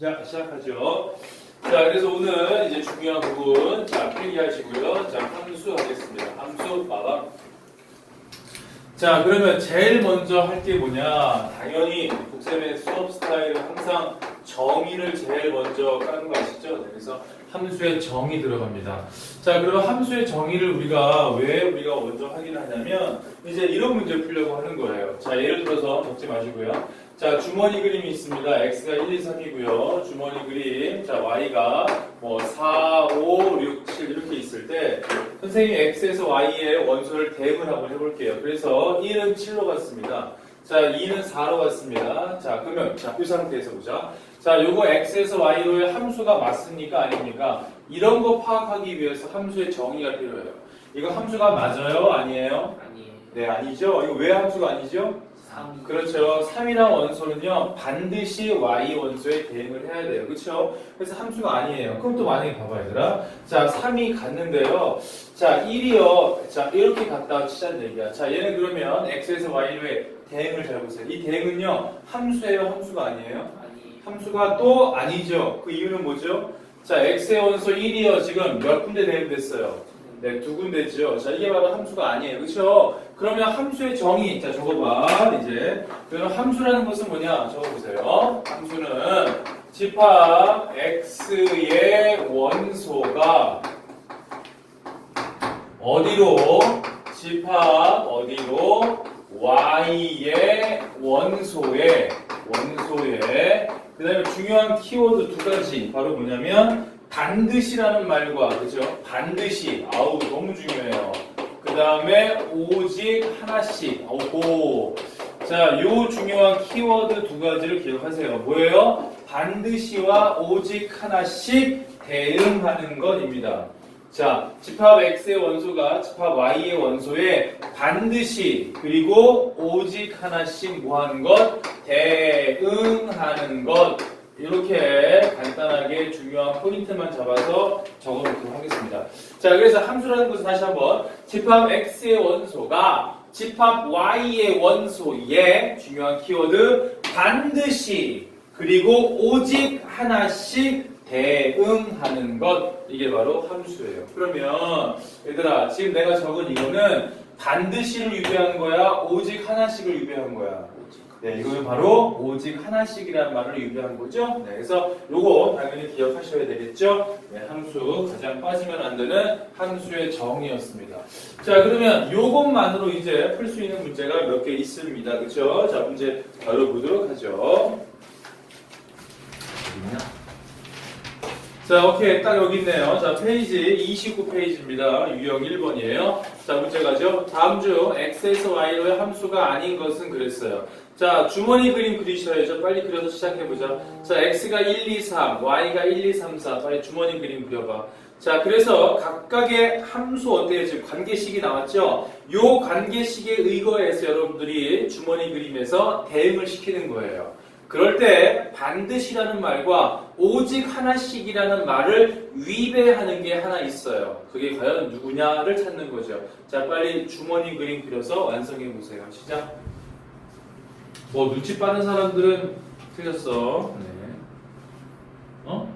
자, 시작하죠. 자, 그래서 오늘 이제 중요한 부분, 자, 필기하시고요. 자, 함수 하겠습니다. 함수 마감. 자, 그러면 제일 먼저 할 게 뭐냐? 당연히 국쌤의 수업 스타일은 항상 정의를 제일 먼저 까는 거 아시죠? 네, 그래서 함수의 정의 들어갑니다. 자, 그러면 함수의 정의를 우리가 왜 우리가 먼저 확인을 하냐면 이제 이런 문제 풀려고 하는 거예요. 자, 예를 들어서 적지 마시고요. 자, 주머니 그림이 있습니다. x가 1, 2, 3이고요. 주머니 그림. 자, y가 뭐 4, 5, 6, 7 이렇게 있을 때 선생님이 x에서 y의 원소를 대응을 한번 해볼게요. 그래서 1은 7로 갔습니다. 자, 2는 4로 갔습니다. 자, 그러면 자, 이 상태에서 보자. 자, 요거 x에서 y로의 함수가 맞습니까? 아닙니까? 이런 거 파악하기 위해서 함수의 정의가 필요해요. 이거 함수가 맞아요? 아니에요? 아니에요. 네, 아니죠. 이거 왜 함수가 아니죠? 3. 그렇죠. 3이란 원소는요, 반드시 y 원소에 대응을 해야 돼요. 그렇죠? 그래서 함수가 아니에요. 그럼 또 만약에 봐봐, 얘들아. 자, 3이 갔는데요. 자, 1이요. 자, 이렇게 갔다 치자는 얘기야. 자, 얘는 그러면 x에서 y로의 대응을 잘 보세요. 이 대응은요, 함수예요, 함수가 아니에요? 아니에요. 함수가 또 아니죠. 그 이유는 뭐죠? 자, x의 원소 1이요. 지금 몇 군데 대응됐어요? 네, 두 군데죠. 자, 이게 바로 함수가 아니에요. 그렇죠? 그러면 함수의 정의, 자, 적어봐, 이제. 그러면 함수라는 것은 뭐냐? 적어보세요. 함수는 집합 x의 원소가 어디로? 집합 어디로? Y의 원소에, 원소에. 그 다음에 중요한 키워드 두 가지. 바로 뭐냐면, 반드시라는 말과, 그죠? 반드시. 아우, 너무 중요해요. 그 다음에 오직 하나씩. 오호. 자, 요 중요한 키워드 두 가지를 기억하세요. 뭐예요? 반드시와 오직 하나씩 대응하는 것입니다. 자, 집합 x의 원소가 집합 y의 원소에 반드시 그리고 오직 하나씩 뭐 하는 것? 대응하는 것. 이렇게 간단하게 중요한 포인트만 잡아서 적어놓도록 하겠습니다. 자, 그래서 함수라는 것은 다시 한번 집합 x의 원소가 집합 y의 원소에 중요한 키워드 반드시 그리고 오직 하나씩 대응하는 것 이게 바로 함수예요. 그러면 얘들아 지금 내가 적은 이거는 반드시를 유배한 거야, 오직 하나씩을 유배한 거야. 네, 이거는 바로 오직 하나씩이라는 말을 유배한 거죠. 네, 그래서 요거 당연히 기억하셔야 되겠죠. 네, 함수 가장 빠지면 안 되는 함수의 정의였습니다. 자, 그러면 요것만으로 이제 풀 수 있는 문제가 몇 개 있습니다. 그렇죠? 자, 문제 바로 보도록 하죠. 있나? 자, 오케이. 딱 여기 있네요. 자, 페이지 29페이지입니다. 유형 1번이에요. 자, 문제가죠. 다음 중 x에서 y로의 함수가 아닌 것은 그랬어요. 자, 주머니 그림 그리셔야죠. 빨리 그려서 시작해보자. 자, x가 1, 2, 3, y가 1, 2, 3, 4. 빨리 주머니 그림 그려봐. 자, 그래서 각각의 함수 어때요? 지금 관계식이 나왔죠? 요 관계식에 의거해서 여러분들이 주머니 그림에서 대응을 시키는 거예요. 그럴 때 반드시라는 말과 오직 하나씩이라는 말을 위배하는 게 하나 있어요. 그게 과연 누구냐를 찾는 거죠. 자, 빨리 주머니 그림 그려서 완성해 보세요. 시작. 뭐 눈치 빠른 사람들은 틀렸어. 네. 어?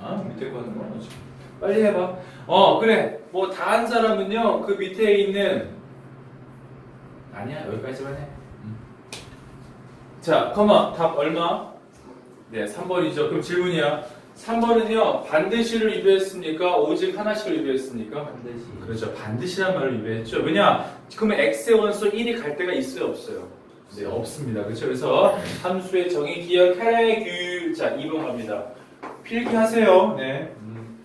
아 밑에 거 하는 거야 지금. 빨리 해봐. 어 그래. 뭐 다 한 사람은요 그 밑에 있는 아니야 여기까지만 해. 음. 자, 컴마 답 얼마? 네, 3번이죠. 그럼 질문이야. 3번은요 반드시를 위배했습니까? 오직 하나씩을 위배했습니까? 반드시. 그렇죠. 반드시란 말을 위배했죠. 왜냐? 그러면 x의 원소 1이 갈 데가 있어요, 없어요? 네, 없습니다. 그렇죠. 그래서 함수의 정의 기억해 규. 자, 2번 갑니다. 필기하세요. 네. 음.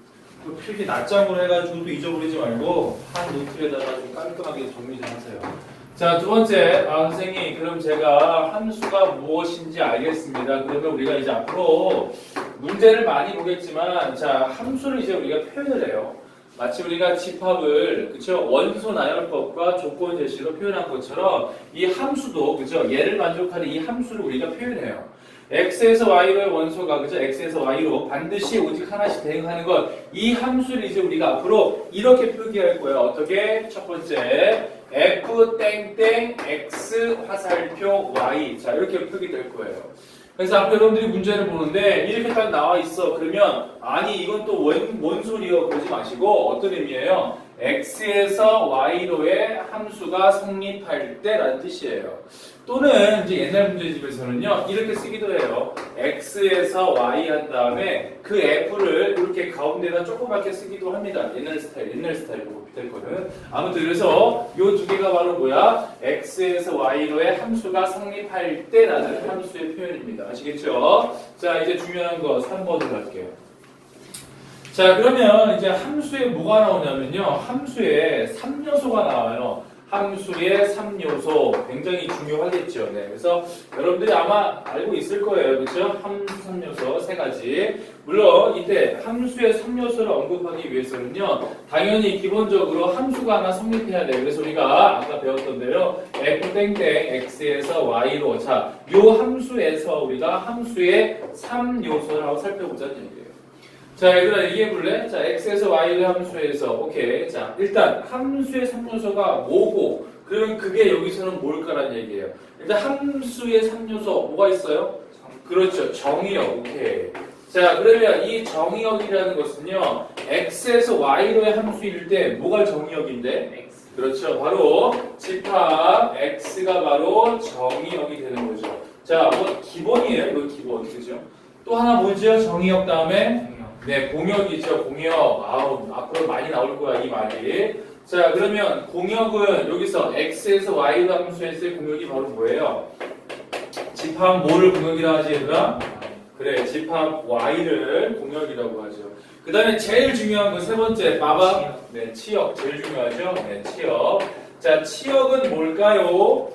또 필기 낮장으로 해가지고 또 잊어버리지 말고 한 노트에다가 좀 깔끔하게 정리 좀 하세요. 자, 두 번째, 아, 선생님, 그럼 제가 함수가 무엇인지 알겠습니다. 그러면 우리가 이제 앞으로 문제를 많이 보겠지만, 자, 함수를 이제 우리가 표현을 해요. 마치 우리가 집합을 그쵸 원소 나열법과 조건 제시로 표현한 것처럼 이 함수도 그죠 얘를 만족하는 이 함수를 우리가 표현해요. x에서 y로의 원소가 그죠 x에서 y로 반드시 오직 하나씩 대응하는 것 이 함수를 이제 우리가 앞으로 이렇게 표기할 거예요. 어떻게 첫 번째 f 땡땡 x 화살표 y 자 이렇게 표기될 거예요. 그래서 앞에 여러분들이 문제를 보는데 이렇게 딱 나와 있어. 그러면 아니 이건 또 뭔 소리요? 그러지 마시고 어떤 의미예요? X에서 y로의 함수가 성립할 때라는 뜻이에요. 또는 이제 옛날 문제집에서는요 이렇게 쓰기도 해요. x에서 y 한 다음에 그 f를 이렇게 가운데다 조그맣게 쓰기도 합니다. 옛날 스타일, 옛날 스타일로 될 거는. 아무튼 그래서 요 두 개가 바로 뭐야? x에서 y로의 함수가 성립할 때라는 함수의 표현입니다. 아시겠죠? 자 이제 중요한 거 3번으로 갈게요. 자 그러면 이제 함수에 뭐가 나오냐면요. 함수에 3요소가 나와요. 함수의 3요소. 굉장히 중요하겠죠. 네 그래서 여러분들이 아마 알고 있을 거예요. 그렇죠 함수 3요소 세 가지. 물론 이때 함수의 3요소를 언급하기 위해서는요. 당연히 기본적으로 함수가 하나 성립해야 돼요. 그래서 우리가 아까 배웠던 대로 f 땡땡 x에서 y로. 자요 함수에서 우리가 함수의 3요소라고 살펴보자는 얘기예요 자, 얘들아 얘기해 볼래? 자, x에서 y를 함수에서 오케이. 자, 일단 함수의 3요소가 뭐고 그러면 그게 여기서는 뭘까라는 얘기예요. 일단 함수의 3요소 뭐가 있어요? 그렇죠. 정의역. 오케이. 자, 그러면 이 정의역이라는 것은요. x에서 y로의 함수일 때 뭐가 정의역인데? 그렇죠. 바로 집합 x가 바로 정의역이 되는 거죠. 자, 뭐 기본이에요. 이거 기본. 그죠? 또 하나 뭐죠? 정의역 다음에 네, 공역이죠, 공역. 아우, 앞으로 많이 나올 거야, 이 말이. 자, 그러면 공역은 여기서 x에서 y로 함수했을 공역이 바로 뭐예요? 집합 뭐를 공역이라 하지, 얘들아? 그래, 집합 y를 공역이라고 하죠. 그 다음에 제일 중요한 건 세 번째, 봐봐. 네, 치역. 제일 중요하죠? 네, 치역. 자, 치역은 뭘까요?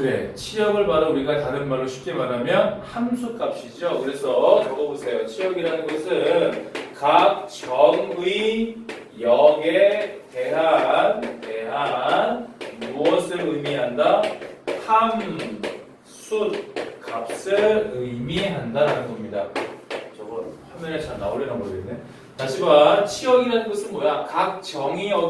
그래, 치역을 바로 우리가 다른 말로 쉽게 말하면 함수 값이죠. 그래서 적어보세요. 치역이라는 것은 각정의 역에 대한 대한 무엇을 의미한다? 함수 값을 의미한다라는 겁니다. 저거 화면에 잘 나오려나 모르겠네. 다시 봐. 치역이라는 것은 뭐야? 각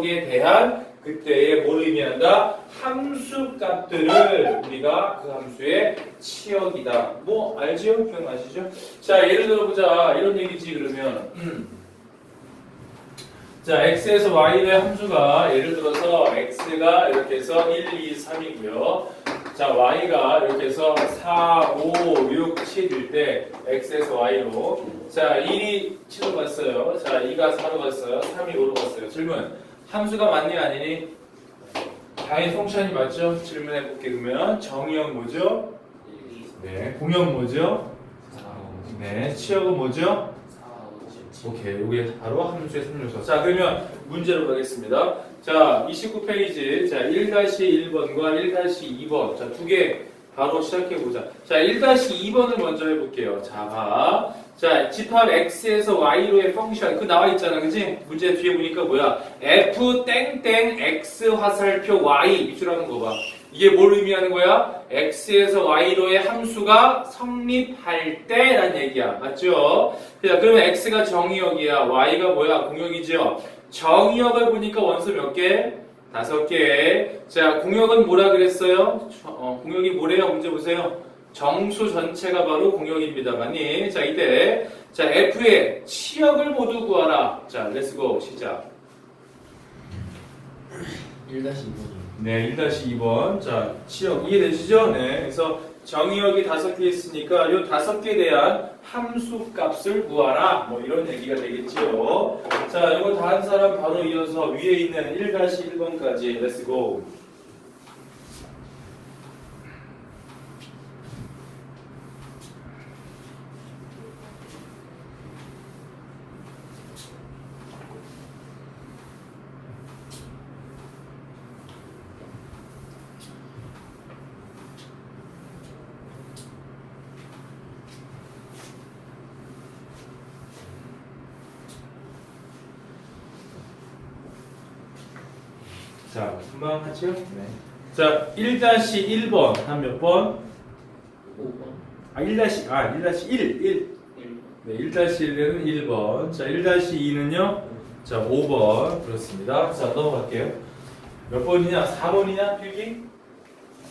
정의역에 대한 그때의 뭘 의미한다? 함수 값들을 우리가 그 함수의 치역이다. 뭐 알지요? 기억나시죠? 자 예를 들어 보자. 이런 얘기지 그러면 음. 자 x에서 y의 함수가 예를 들어서 x가 이렇게 해서 1, 2, 3이고요. 자 y가 이렇게 해서 4, 5, 6, 7일 때 x에서 y로 자 1이 7로 갔어요. 자 2가 4로 갔어요. 3이 5로 갔어요. 질문 함수가 맞니 아니니? 당연히 펑션이 맞죠? 질문해 볼게 그러면 정의역 뭐죠? 네, 공역 뭐죠? 네, 치역은 뭐죠? 오케이, 이게 바로 함수의 3요소. 자, 그러면 문제로 가겠습니다. 자, 29페이지. 자, 1-1번과 1-2번. 자, 두 개 바로 시작해 보자. 자, 1-2번을 먼저 해 볼게요. 자, 봐. 자, 집합 x에서 y로의 펑션 그 나와 있잖아, 그지? 문제 뒤에 보니까 뭐야? f 땡땡 x 화살표 y 밑줄하는 거 봐. 이게 뭘 의미하는 거야? x에서 y로의 함수가 성립할 때란 얘기야, 맞죠? 자, 그러면 x가 정의역이야, y가 뭐야? 공역이죠. 정의역을 보니까 원소 몇 개? 다섯 개. 자, 공역은 뭐라 그랬어요? 어, 공역이 뭐래요? 문제 보세요. 정수 전체가 바로 공역입니다만이 자 이때 자 F의 치역을 모두 구하라. 자 렛츠고 시작. 1-2번이요. 네 1-2번. 자 치역. 이해되시죠? 네 그래서 정의역이 다섯 개 있으니까 이 다섯 개에 대한 함수 값을 구하라. 뭐 이런 얘기가 되겠지요. 자 이거 다 한 사람 바로 이어서 위에 있는 1-1번까지. 렛츠고 자 금방 하죠? 네. 자 1-1번 한 몇 번? 5번. 아 1- 아 1-1 1 네, 1-1은 1번. 자, 1-2는요? 자, 5번. 그렇습니다. 자, 넘어갈게요. 몇 번이냐? 4번이냐? 필기?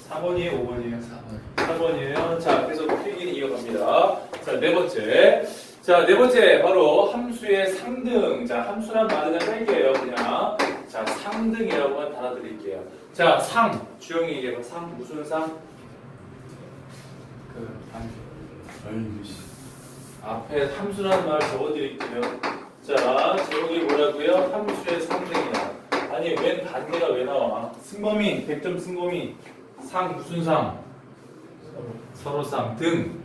4번이에요? 5번이에요? 4번. 4번이에요. 자, 계속 필기는 이어갑니다. 자, 네 번째. 자, 네 번째 바로 함수의 상등. 자, 함수란 말은 뺄게요, 그냥. 자, 상등이라고 달아드릴게요. 자, 상. 주영이 얘기해봐. 상 무슨 상? 그 씨. 앞에 함수라는 말 적어드릴게요. 자, 제목이 뭐라고요? 함수의 상등이다. 아니, 웬 반대가 왜 나와? 승범이, 100점 승범이. 상 무슨 상? 서로 서로 상 등.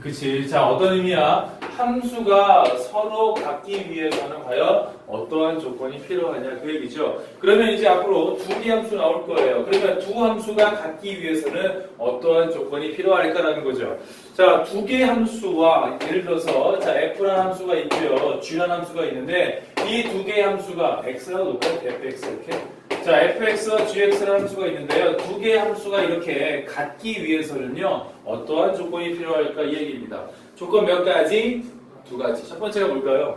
그치. 자, 어떤 의미야? 함수가 서로 갖기 위해서는 과연 어떠한 조건이 필요하냐 그 얘기죠. 그러면 이제 앞으로 두 개 함수 나올 거예요. 그러면 두 함수가 갖기 위해서는 어떠한 조건이 필요할까라는 거죠. 자, 두 개 함수와 예를 들어서 자, f라는 함수가 있고요. g라는 함수가 있는데 이 두 개의 함수가 x라고 놓을까요? fx 이렇게. 자, fx와 gx라는 함수가 있는데요. 두 개의 함수가 이렇게 같기 위해서는요, 어떠한 조건이 필요할까 이 얘기입니다. 조건 몇 가지? 두 가지. 첫 번째가 뭘까요?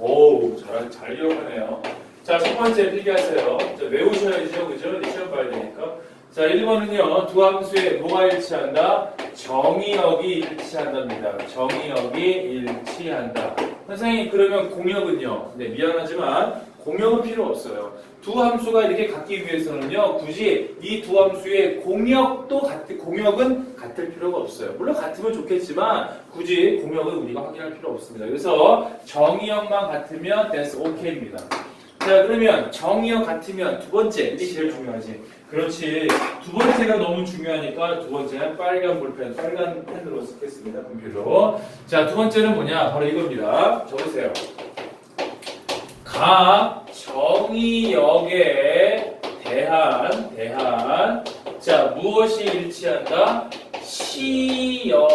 오, 잘, 잘 기억하네요. 자, 첫 번째 필기하세요. 자, 외우셔야죠. 그죠? 시험 봐야 되니까. 자, 1번은요, 두 함수에 뭐가 일치한다? 정의역이 일치한답니다. 정의역이 일치한다. 선생님, 그러면 공역은요? 네, 미안하지만, 공역은 필요 없어요. 두 함수가 이렇게 같기 위해서는요, 굳이 이 두 함수의 공역도 같, 공역은 같을 필요가 없어요. 물론 같으면 좋겠지만, 굳이 공역은 우리가 확인할 필요 없습니다. 그래서 정의역만 같으면 that's okay입니다. 자, 그러면 정의역 같으면 두 번째, 이게 제일 중요하지. 그렇지. 두 번째가 너무 중요하니까 두 번째는 빨간 볼펜, 빨간 펜으로 쓰겠습니다. 분필로. 자, 두 번째는 뭐냐? 바로 이겁니다. 적으세요. 각 정의역에 대한 대한 자 무엇이 일치한다? 시역이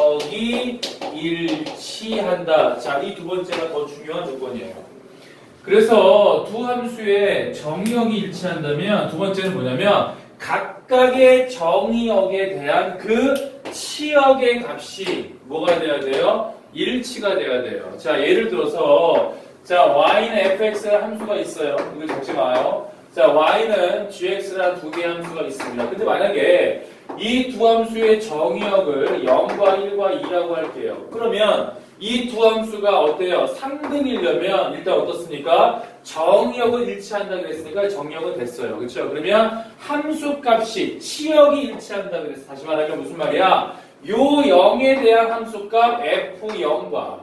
일치한다. 자 이 두 번째가 더 중요한 조건이에요. 그래서 두 함수의 정의역이 일치한다면 두 번째는 뭐냐면 각각의 정의역에 대한 그 치역의 값이 뭐가 돼야 돼요? 일치가 돼야 돼요. 자 예를 들어서 자, y는 fx라는 함수가 있어요. 이거 적지 마요. 자, y는 gx라는 두 개의 함수가 있습니다. 근데 만약에 이 두 함수의 정의역을 0과 1과 2라고 할게요. 그러면 이 두 함수가 어때요? 3등이려면 일단 어떻습니까? 정의역은 일치한다 그랬으니까 정의역은 됐어요. 그렇죠? 그러면 함수 값이 치역이 일치한다 그랬어. 다시 말하면 무슨 말이야? 요 0에 대한 함수값 f0과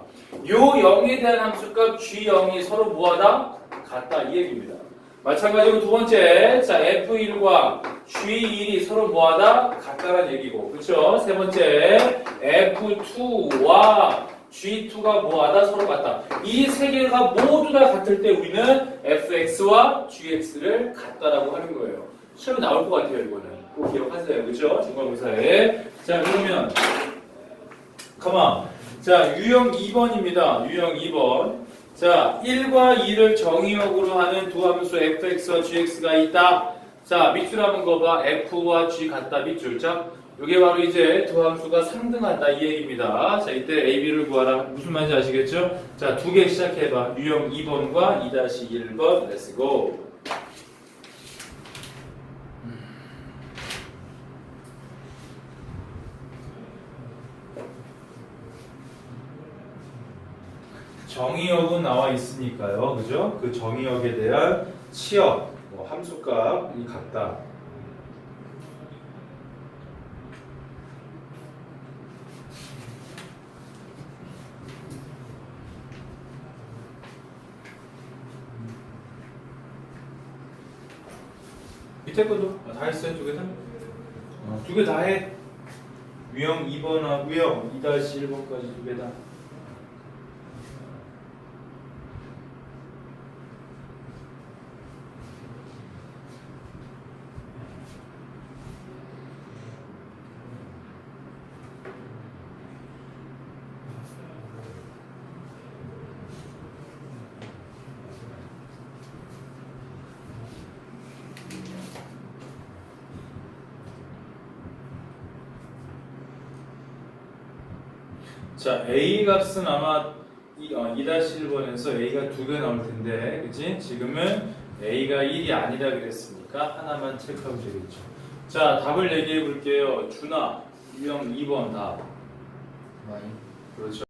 요 0에 대한 함수값 g0이 서로 뭐하다? 같다 이 얘기입니다. 마찬가지로 두 번째, 자 f1과 g1이 서로 뭐하다? 같다라는 얘기고, 그렇죠? 세 번째, f2와 g2가 뭐하다? 서로 같다. 이 세 개가 모두 다 같을 때 우리는 fx와 gx를 같다라고 하는 거예요. 시험에 나올 것 같아요, 이거는. 꼭 기억하세요, 그렇죠? 중간고사에. 자 그러면, 가만. 자, 유형 2번입니다. 유형 2번. 자, 1과 2를 정의역으로 하는 두 함수 fx와 gx가 있다. 자, 밑줄 한번 거봐. f와 g 같다. 밑줄. 자, 이게 바로 이제 두 함수가 상등한다. 이 얘기입니다. 자, 이때 a, b를 구하라. 무슨 말인지 아시겠죠? 자, 두 개 시작해봐. 유형 2번과 2-1번. Let's go. 정의역은 나와 있으니까요. 그죠? 그 정의역에 대한 치역, 뭐 함수값이 같다. 밑에 것도 다 했어요, 두 개 다? 어, 두개 다 해. 유형 2번하고 유형 2-1번까지 두 개 다. 자, A 값은 아마 이, 어, 2-1번에서 A가 두 개 나올 텐데, 그치? 지금은 A가 1이 아니라 그랬으니까 하나만 체크하면 되겠죠. 자, 답을 얘기해 볼게요. 준아, 2번 답. 많이 그렇죠.